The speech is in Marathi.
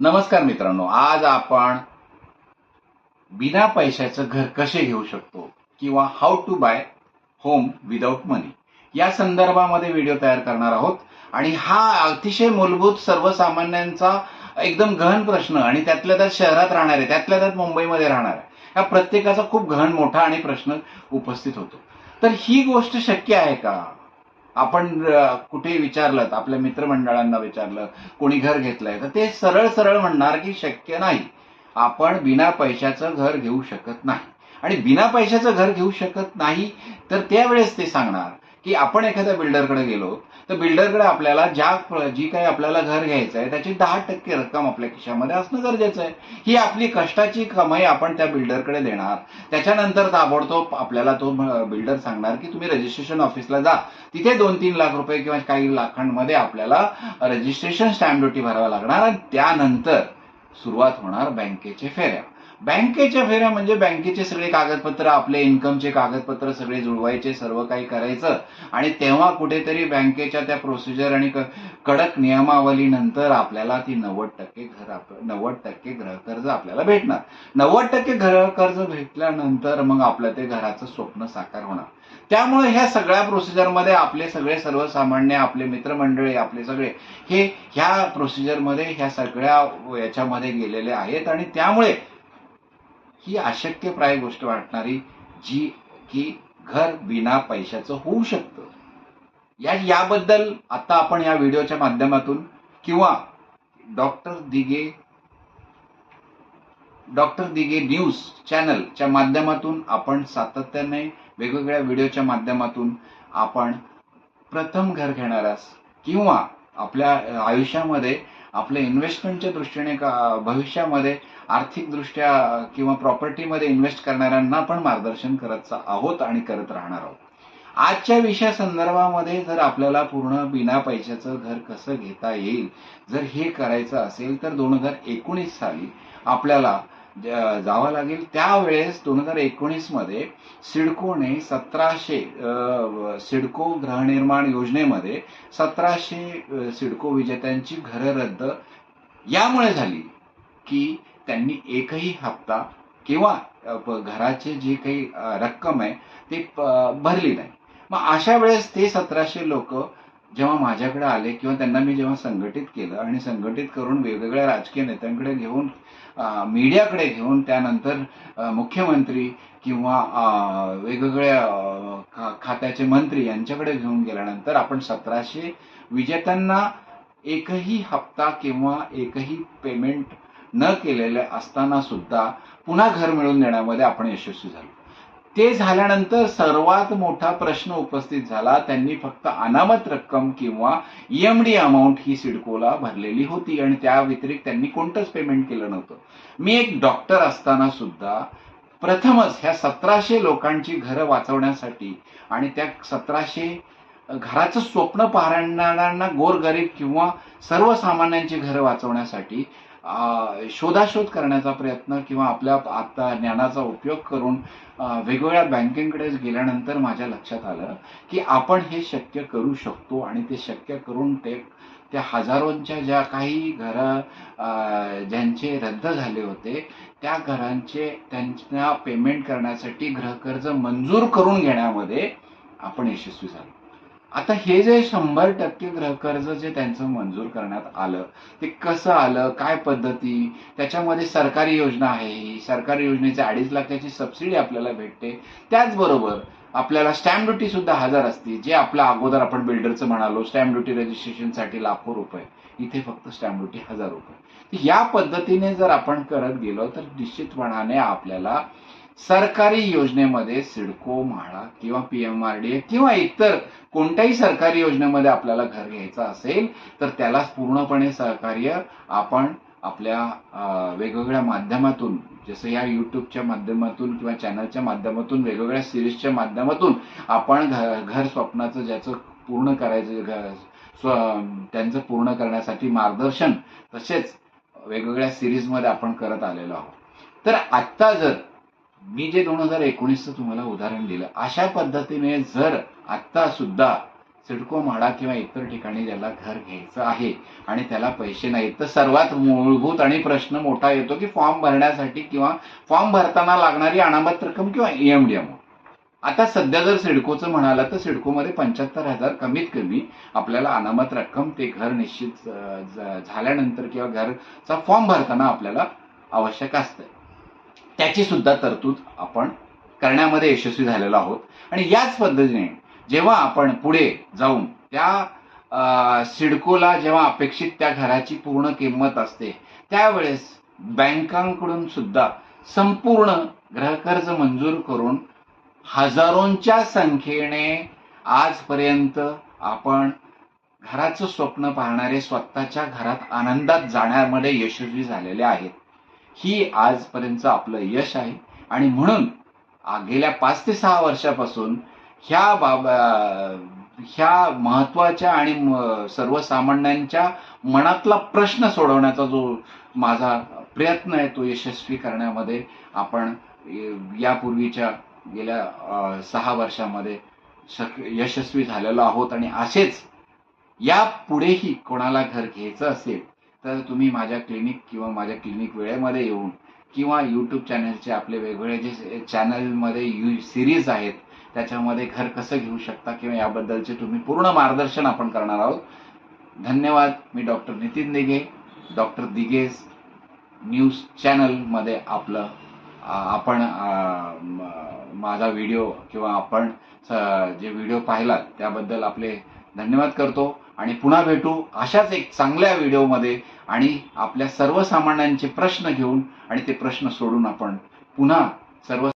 नमस्कार मित्रांनो आज आपण बिना पैशाचं घर कसे घेऊ शकतो किंवा how to buy home without money या संदर्भामध्ये व्हिडिओ तयार करणार आहोत. आणि हा अतिशय मूलभूत सर्वसामान्यांचा एकदम गहन प्रश्न आणि त्यातल्या त्यात शहरात राहणार आहे त्यातल्या त्यात मुंबईमध्ये राहणार आहे ह्या प्रत्येकाचा खूप गहन मोठा आणि प्रश्न उपस्थित होतो. तर ही गोष्ट शक्य आहे का? आपण कुठे विचारलं आपल्या मित्रमंडळांना विचारलं कोणी घर घेतलंय तर ते सरळ सरळ म्हणणार की शक्य नाही. आपण बिना पैशाचं घर घेऊ शकत नाही. आणि बिना पैशाचं घर घेऊ शकत नाही तर त्यावेळेस ते सांगणार की आपण एखाद्या बिल्डरकडे गेलो तर बिल्डरकडे आपल्याला ज्या जी काही आपल्याला घर घ्यायचं आहे त्याची दहा टक्के रक्कम आपल्या खिशामध्ये असणं गरजेचं आहे. ही आपली कष्टाची कमाई आपण त्या बिल्डरकडे देणार. त्याच्यानंतर ताबडतोब आपल्याला तो बिल्डर सांगणार की तुम्ही रजिस्ट्रेशन ऑफिसला जा. तिथे दोन तीन लाख रुपये किंवा काही लाखांमध्ये आपल्याला रजिस्ट्रेशन स्टॅम्प ड्युटी भरावा लागणार आणि त्यानंतर सुरुवात होणार बँकेचे फेऱ्या. बँकेच्या फेऱ्या म्हणजे बँकेचे सगळे कागदपत्र आपले इन्कमचे कागदपत्र सगळे जुळवायचे सर्व काही करायचं. आणि तेव्हा कुठेतरी बँकेच्या त्या प्रोसिजर आणि क- कडक नियमावलीनंतर आपल्याला ती नव्वद टक्के घर नव्वद टक्के गृहकर्ज आपल्याला भेटणार. नव्वद टक्के गृहकर्ज भेटल्यानंतर मग आपलं ते घराचं स्वप्न साकार होणार. त्यामुळे ह्या सगळ्या प्रोसिजरमध्ये आपले सगळे सर्वसामान्य आपले मित्रमंडळी आपले सगळे हे ह्या प्रोसिजरमध्ये ह्या सगळ्या याच्यामध्ये गेलेले आहेत. आणि त्यामुळे ही अशक्यप्राय गोष्ट वाटणारी जी की घर बिना पैशाचं होऊ शकतं. या याबद्दल आता आपण या व्हिडिओच्या माध्यमातून किंवा doctor Dige doctor Dige news चॅनलच्या माध्यमातून आपण सातत्याने वेगवेगळ्या व्हिडिओच्या माध्यमातून आपण प्रथम घर घेणाऱ्यास किंवा आपल्या आयुष्यामध्ये आपल्या इन्व्हेस्टमेंटच्या दृष्टीने का- भविष्यामध्ये आर्थिकदृष्ट्या किंवा प्रॉपर्टीमध्ये इन्व्हेस्ट करणाऱ्यांना पण मार्गदर्शन करत आहोत आणि करत राहणार आहोत. आजच्या विषया संदर्भामध्ये जर आपल्याला पूर्ण बिना पैशाचं घर कसं घेता येईल जर हे करायचं असेल तर दोन हजार एकोणीस साली आपल्याला जावं लागेल त्यावेळेस दोन हजार एकोणीसमध्ये सिडकोने सतराशे सिडको गृहनिर्माण योजनेमध्ये सतराशे सिडको विजेत्यांची घरं रद्द यामुळे झाली की त्यांनी एकही हप्ता किंवा घराचे जी काही रक्कम आहे ती प- भरली नाही. मग अशा वेळेस ते सतराशे लोक जेव्हा माझ्याकडे आले किंवा त्यांना मी जेव्हा संघटित केलं आणि संघटित करून वेगवेगळ्या राजकीय नेत्यांकडे घेऊन मीडियाकडे घेऊन त्यानंतर मुख्यमंत्री किंवा वेगवेगळ्या खा- खात्याचे मंत्री यांच्याकडे घेऊन गेल्यानंतर आपण सतराशे विजेत्यांना एकही हप्ता किंवा एकही पेमेंट न केलेले असताना सुद्धा पुन्हा घर मिळवून देण्यामध्ये आपण यशस्वी झालो. ते झाल्यानंतर सर्वात मोठा प्रश्न उपस्थित झाला. त्यांनी फक्त अनामत रक्कम किंवा ईएमडी अमाऊंट ही सिडकोला भरलेली होती आणि त्या व्यतिरिक्त त्यांनी कोणतंच पेमेंट केलं नव्हतं. मी एक डॉक्टर असताना सुद्धा प्रथमच ह्या सतराशे लोकांची घरं वाचवण्यासाठी आणि त्या सतराशे घराचं स्वप्न पाहणाऱ्यांना गोरगरीब किंवा सर्वसामान्यांची घरं वाचवण्यासाठी शोधाशोध करण्याचा प्रयत्न किंवा आपल्या आता ज्ञानाचा उपयोग करून वेगवेगळ्या बँकिंगकडे गेल्यानंतर माझ्या लक्षात आलं की आपण हे शक्य करू शकतो आणि ते शक्य करून ते त्या हजारोंच्या ज्या काही घरं ज्यांचे रद्द झाले होते त्या घरांचे त्यांना पेमेंट करण्यासाठी गृहकर्ज मंजूर करून घेण्यामध्ये आपण यशस्वी झालो. आता हे जे शंभर टक्के गृहकर्ज जे त्यांचं मंजूर करण्यात आलं ते कसं आलं काय पद्धती? त्याच्यामध्ये सरकारी योजना आहे ही. सरकारी योजनेची अडीच लाखाची सबसिडी आपल्याला भेटते. त्याचबरोबर आपल्याला स्टॅम्प ड्युटी सुद्धा हजार असते जे आपल्या अगोदर आपण बिल्डरचं म्हणालो स्टॅम्प ड्युटी रजिस्ट्रेशनसाठी लाखो रुपये. इथे फक्त स्टॅम्प ड्युटी हजार रुपये. या पद्धतीने जर आपण करत गेलो तर निश्चितपणाने आपल्याला सरकारी योजनेमध्ये सिडको म्हाळा किंवा पीएमआरडीए किंवा इतर कोणत्याही सरकारी योजनेमध्ये आपल्याला घर घ्यायचं असेल तर त्याला पूर्णपणे सहकार्य आपण आपल्या वेगवेगळ्या माध्यमातून जसं या युट्यूबच्या माध्यमातून किंवा चॅनलच्या माध्यमातून वेगवेगळ्या सिरीजच्या माध्यमातून आपण घर घर स्वप्नाचं ज्याचं पूर्ण करायचं घर स्व त्यांचं पूर्ण करण्यासाठी मार्गदर्शन तसेच वेगवेगळ्या सिरीजमध्ये आपण करत आलेलो आहोत. तर आत्ता जर मी जे दोन हजार एकोणीसचं तुम्हाला उदाहरण दिलं अशा पद्धतीने जर आत्ता सुद्धा सिडको म्हाडा किंवा इतर ठिकाणी ज्याला घर घ्यायचं आहे आणि त्याला पैसे नाहीत तर सर्वात मूलभूत आणि प्रश्न मोठा येतो की फॉर्म भरण्यासाठी किंवा फॉर्म भरताना लागणारी अनामत रक्कम किंवा E आता सध्या जर सिडकोचं म्हणाला तर सिडकोमध्ये पंच्याहत्तर हजार कमीत कमी आपल्याला अनामत रक्कम ते घर निश्चित झाल्यानंतर किंवा घरचा फॉर्म भरताना आपल्याला आवश्यक असतं. त्याची सुद्धा तरतूद आपण करण्यामध्ये यशस्वी झालेलो आहोत. आणि याच पद्धतीने जेव्हा आपण पुढे जाऊन त्या सिडकोला जेव्हा अपेक्षित त्या घराची पूर्ण किंमत असते त्यावेळेस बँकांकडून सुद्धा संपूर्ण गृहकर्ज मंजूर करून हजारोंच्या संख्येने आजपर्यंत आपण घराचं स्वप्न पाहणारे स्वतःच्या घरात आनंदात जाण्यामध्ये यशस्वी झालेले आहेत. ही आजपर्यंत आपलं यश आहे. आणि म्हणून गेल्या पाच ते सहा वर्षापासून ह्या बाब ह्या महत्त्वाच्या आणि म- सर्वसामान्यांच्या मनातला प्रश्न सोडवण्याचा जो माझा प्रयत्न आहे तो यशस्वी करण्यामध्ये आपण यापूर्वीच्या गेल्या सहा वर्षामध्ये शक- यशस्वी झालेलो आहोत. आणि असेच या पुढेही कोणाला घर घ्यायचं असेल तर तुम्ही माझ्या क्लिनिक किंवा माझ्या क्लिनिक वेळेमध्ये येऊन किंवा यूट्यूब चॅनलचे आपले वेगवेगळे जे चॅनलमध्ये यू सिरीज आहेत त्याच्यामध्ये घर कसं घेऊ शकता किंवा याबद्दलचे तुम्ही पूर्ण मार्गदर्शन आपण करणार आहोत. धन्यवाद. मी डॉक्टर नितीन दिघे डॉक्टर दिघेस न्यूज चॅनलमध्ये आपलं आपण म- माझा व्हिडिओ किंवा आपण स- जे व्हिडिओ पाहिलात त्याबद्दल आपले धन्यवाद करतो आणि पुन्हा भेटू अशाच एक चांगल्या व्हिडिओमध्ये आणि आपल्या सर्वसामान्यांचे प्रश्न घेऊन आणि ते प्रश्न सोडून आपण पुन्हा सर्व